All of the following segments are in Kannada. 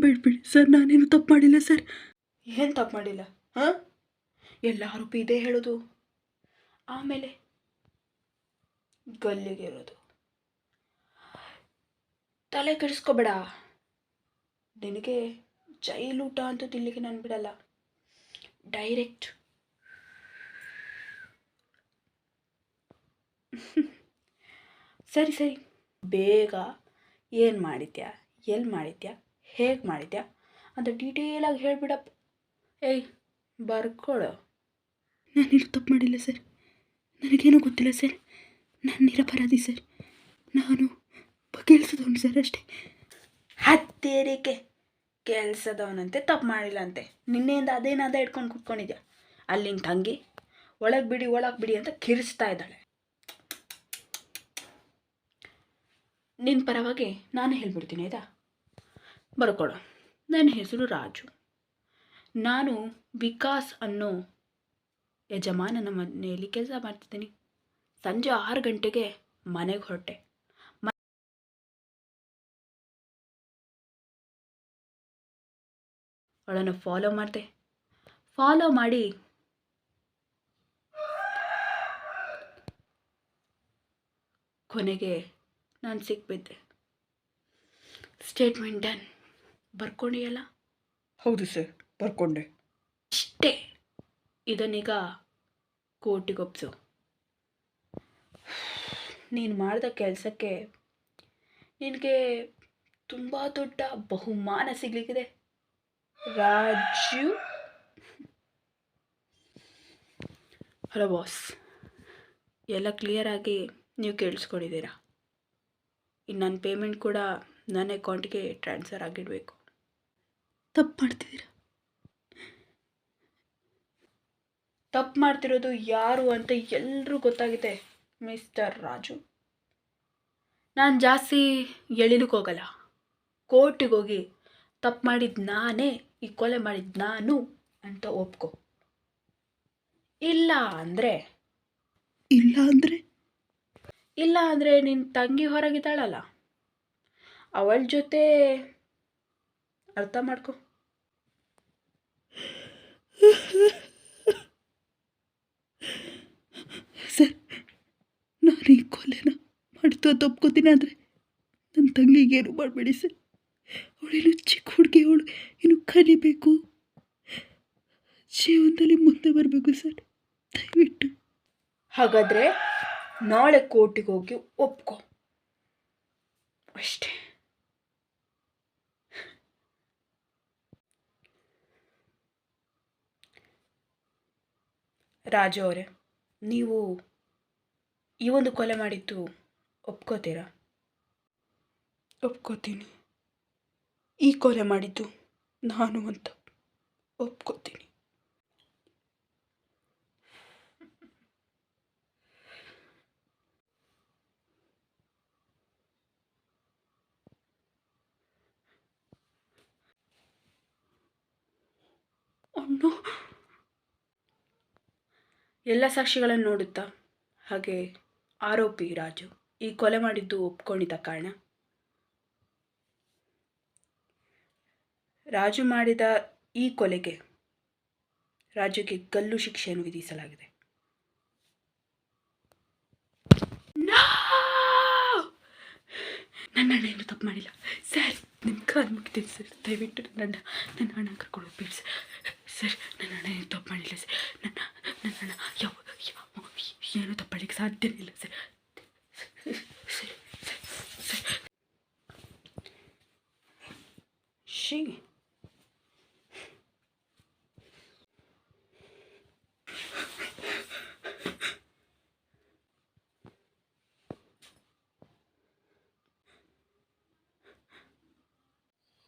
ಬೇಡ ಬಿಡಿ ಸರ್, ನಾನೇನು ತಪ್ಪು ಮಾಡಿಲ್ಲ ಸರ್. ಏನು ತಪ್ಪು ಮಾಡಿಲ್ಲ? ಹಾಂ? ಎಲ್ಲ ಆರೋಪಿ ಇದೆ ಹೇಳೋದು. ಆಮೇಲೆ ಗಲ್ಲಿಗೆ ಇರೋದು. ತಲೆ ಕೆಡಿಸ್ಕೋಬೇಡ. ನಿನಗೆ ಜೈಲೂಟ ಅಂತೂ ತಿನ್ಲಿಕ್ಕೆ ನಾನು ಬಿಡಲ್ಲ. ಡೈರೆಕ್ಟ್. ಸರಿ ಸರಿ. ಬೇಗ ಏನು ಮಾಡಿದ್ಯಾ? ಎಲ್ಲಿ ಮಾಡಿದ್ಯಾ? ಹೇಗೆ ಮಾಡಿದ್ಯಾ? ಅಂತ ಡೀಟೇಲಾಗಿ ಹೇಳ್ಬಿಡಪ್ಪ. ಏಯ್ ಬರ್ಕೊಡು. ನಾನು ಇಲ್ಲಿ ತಪ್ಪು ಮಾಡಿಲ್ಲ ಸರ್. ನನಗೇನೂ ಗೊತ್ತಿಲ್ಲ ಸರ್. ನಾನು ನಿರಪರಾಧಿ ಸರ್. ನಾನು ಬಗೆಹರಿಸಿದವನು ಸರ್ ಅಷ್ಟೇ. ಹತ್ತೇರಿಕೆ. ಕೆಲಸದವನಂತೆ ತಪ್ಪು ಮಾಡಿಲ್ಲ ಅಂತೆ ನಿನ್ನೆಯಿಂದ ಅದೇನಾದ ಇಟ್ಕೊಂಡು ಕುತ್ಕೊಂಡಿದ್ಯಾ? ಅಲ್ಲಿನ ತಂಗಿ ಒಳಗೆ ಬಿಡಿ ಒಳಗೆ ಬಿಡಿ ಅಂತ ಕಿರಿಸ್ತಾ ಇದ್ದಾಳೆ. ನಿನ್ನ ಪರವಾಗಿ ನಾನು ಹೇಳ್ಬಿಡ್ತೀನಿ ಆಯ್ತಾ? ಬರ್ಕೊಳ್ಳೋ ನನ್ನ ಹೆಸರು ರಾಜು. ನಾನು ವಿಕಾಸ್ ಅನ್ನೋ ಯಜಮಾನನ ಮನೆಯಲ್ಲಿ ಕೆಲಸ ಮಾಡ್ತಿದ್ದೀನಿ. ಸಂಜೆ ಆರು ಗಂಟೆಗೆ ಮನೆಗೆ ಹೊರಟೆ. ಅವಳನ್ನು ಫಾಲೋ ಮಾಡಿದೆ. ಫಾಲೋ ಮಾಡಿ ಕೊನೆಗೆ ನಾನು ಸಿಕ್ಬಿದ್ದೆ. Statement done ಬರ್ಕೊಂಡಿಯಲ್ಲ? ಹೌದು ಸರ್ ಬರ್ಕೊಂಡೆ. ಇಷ್ಟೇ. ಇದನ್ನೀಗ ಕೋರ್ಟಿಗೊಪ್ಸು. ನೀನು ಮಾಡಿದ ಕೆಲಸಕ್ಕೆ ನಿನಗೆ ತುಂಬ ದೊಡ್ಡ ಬಹುಮಾನ ಸಿಗ್ಲಿಕ್ಕಿದೆ. ರಾಜು. ಹಲೋ ಬಾಸ್ ಎಲ್ಲ ಕ್ಲಿಯರಾಗಿ ನೀವು ಕೇಳಿಸ್ಕೊಂಡಿದ್ದೀರಾ? ಇನ್ನು ನನ್ನ ಪೇಮೆಂಟ್ ಕೂಡ ನನ್ನ ಅಕೌಂಟ್ಗೆ ಟ್ರಾನ್ಸ್ಫರ್ ಆಗಿಡಬೇಕು. ತಪ್ಪು ಮಾಡ್ತಿದ್ದೀರ? ತಪ್ಪು ಮಾಡ್ತಿರೋದು ಯಾರು ಅಂತ ಎಲ್ಲರೂ ಗೊತ್ತಾಗಿದೆ ಮಿಸ್ಟರ್ ರಾಜು. ನಾನು ಜಾಸ್ತಿ ಎಳಿಲಿಕ್ಕೆ ಹೋಗಲ್ಲ. ಕೋರ್ಟಿಗೆ ಹೋಗಿ ತಪ್ಪು ಮಾಡಿದ್ದು ನಾನೇ ಈ ಕೊಲೆ ಮಾಡಿದ್ದು ನಾನು ಅಂತ ಒಪ್ಕೊ. ಇಲ್ಲ ಅಂದರೆ? ಇಲ್ಲ ಅಂದರೆ? ಇಲ್ಲ ಅಂದರೆ ನಿನ್ನ ತಂಗಿ ಹೊರಗಿದ್ದಾಳಲ್ಲ. ಅವಳ ಜೊತೆ ಅರ್ಥ ಮಾಡ್ಕೊ. ಸರ್ ನಾನು ಈ ಕೊಲೆನ ಮಾಡಿತು ಅಂತ ಒಪ್ಕೋತೀನಿ ಆದರೆ ನನ್ನ ತಂಗಿಗೇನು ಮಾಡಬೇಡಿ ಸರ್? ಅವಳೇನು ಚಿಕ್ಕ ಹುಡುಗಿ ಅವಳು ಇನ್ನು ಕಲಿಬೇಕು. ಜೀವನದಲ್ಲಿ ಮುಂದೆ ಬರಬೇಕು ಸರ್ ದಯವಿಟ್ಟು. ಹಾಗಾದರೆ ನಾಳೆ ಕೋರ್ಟಿಗೆ ಹೋಗಿ ಒಪ್ಕೊ ಅಷ್ಟೇ ರಾಜು ಅವರೇ, ನೀವು ಈ ಒಂದು ಕೊಲೆ ಮಾಡಿದ್ದು ಒಪ್ಕೋತೀರಾ? ಒಪ್ಕೋತೀನಿ. ಈ ಕೊಲೆ ಮಾಡಿದ್ದು ನಾನು ಅಂತ ಒಪ್ಕೋತೀನಿ. ಅಣ್ಣ ಎಲ್ಲ ಸಾಕ್ಷಿಗಳನ್ನು ನೋಡುತ್ತಾ? ಹಾಗೆ ಆರೋಪಿ ರಾಜು ಈ ಕೊಲೆ ಮಾಡಿದ್ದು ಒಪ್ಕೊಂಡಿದ್ದ ಕಾರಣ? ರಾಜು ಮಾಡಿದ ಈ ಕೊಲೆಗೆ ರಾಜುಗೆ ಗಲ್ಲು ಶಿಕ್ಷೆಯನ್ನು ವಿಧಿಸಲಾಗಿದೆ. ನನ್ನ ಅಣ್ಣ ಏನು ತಪ್ಪು ಮಾಡಿಲ್ಲ. ಸರ್ ನಿಮ್ಮ ಕಾಲು ಮುಗಿತೀನಿ ಸರ್. ದಯವಿಟ್ಟು ನನ್ನ ನನ್ನ ಹಣ ಕರ್ಕೊಂಡು ಬಿಡಿ ಸರ್ ಸರ್ ನನ್ನ ಅಣ್ಣ ಏನು ತಪ್ಪು ಮಾಡಿಲ್ಲ ಸರ್ ನನ್ನ ನನ್ನ ಅಣ್ಣ ಯಾವ ಯಾವ ಏನು ತಪ್ಪು ಮಾಡಲಿಕ್ಕೆ ಸಾಧ್ಯವೇ ಇಲ್ಲ ಸರ್ ಸರ್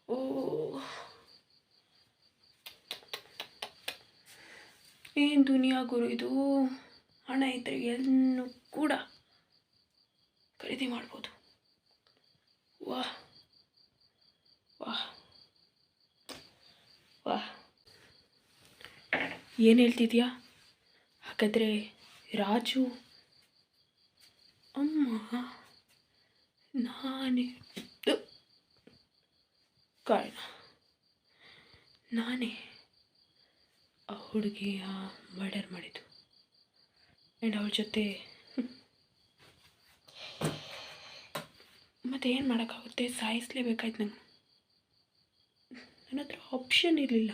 ಓ ಏನು ದುನಿಯಾ ಗುರು ಇದು? ಹಣ ಇದ್ರೆ ಎಲ್ಲೂ ಕೂಡ. ಖರೀದಿ ಮಾಡ್ಬೋದು. ವಾಹ್. ವಾಹ್. ವಾಹ್. ಏನು ಹೇಳ್ತಿದ್ಯಾ? ಹಾಗಾದರೆ ರಾಜು, ಅಮ್ಮ, ನಾನೇ ಕಾರಣ. ನಾನೇ ಆ ಹುಡುಗಿಯ ಮರ್ಡರ್ ಮಾಡಿದ್ದು. ಆ್ಯಂಡ್ ಅವಳ ಜೊತೆ ಮತ್ತೆ ಏನು ಮಾಡೋಕ್ಕಾಗುತ್ತೆ? ಸಾಯಿಸಲೇಬೇಕಾಯ್ತು ನಂಗೆ. ನನ್ನ ಹತ್ರ ಆಪ್ಷನ್ ಇರಲಿಲ್ಲ.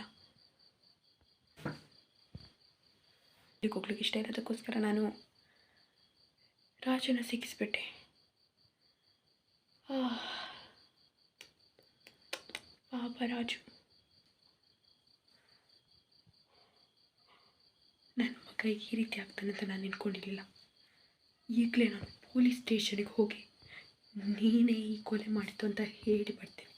ಇಲ್ಲಿಗೆ ಹೋಗ್ಲಿಕ್ಕೆ ಇಷ್ಟ ಇರೋದಕ್ಕೋಸ್ಕರ ನಾನು ರಾಜನ ಸಿಕ್ಕಿಸ್ಬಿಟ್ಟೆ. ಪಾಪ ರಾಜು. ನನ್ನ ಮಗ ಈ ರೀತಿ ಆಗ್ತಾನೆ ಅಂತ ನಾನು ನಿಂತ್ಕೊಂಡಿರಲಿಲ್ಲ. ಈಗಲೇ ನಾನು ಪೊಲೀಸ್ ಸ್ಟೇಷನಿಗೆ ಹೋಗಿ ನೀನೇ ಈ ಕೊಲೆ ಮಾಡಿತು ಅಂತ ಹೇಳಿ ಬರ್ತೀನಿ.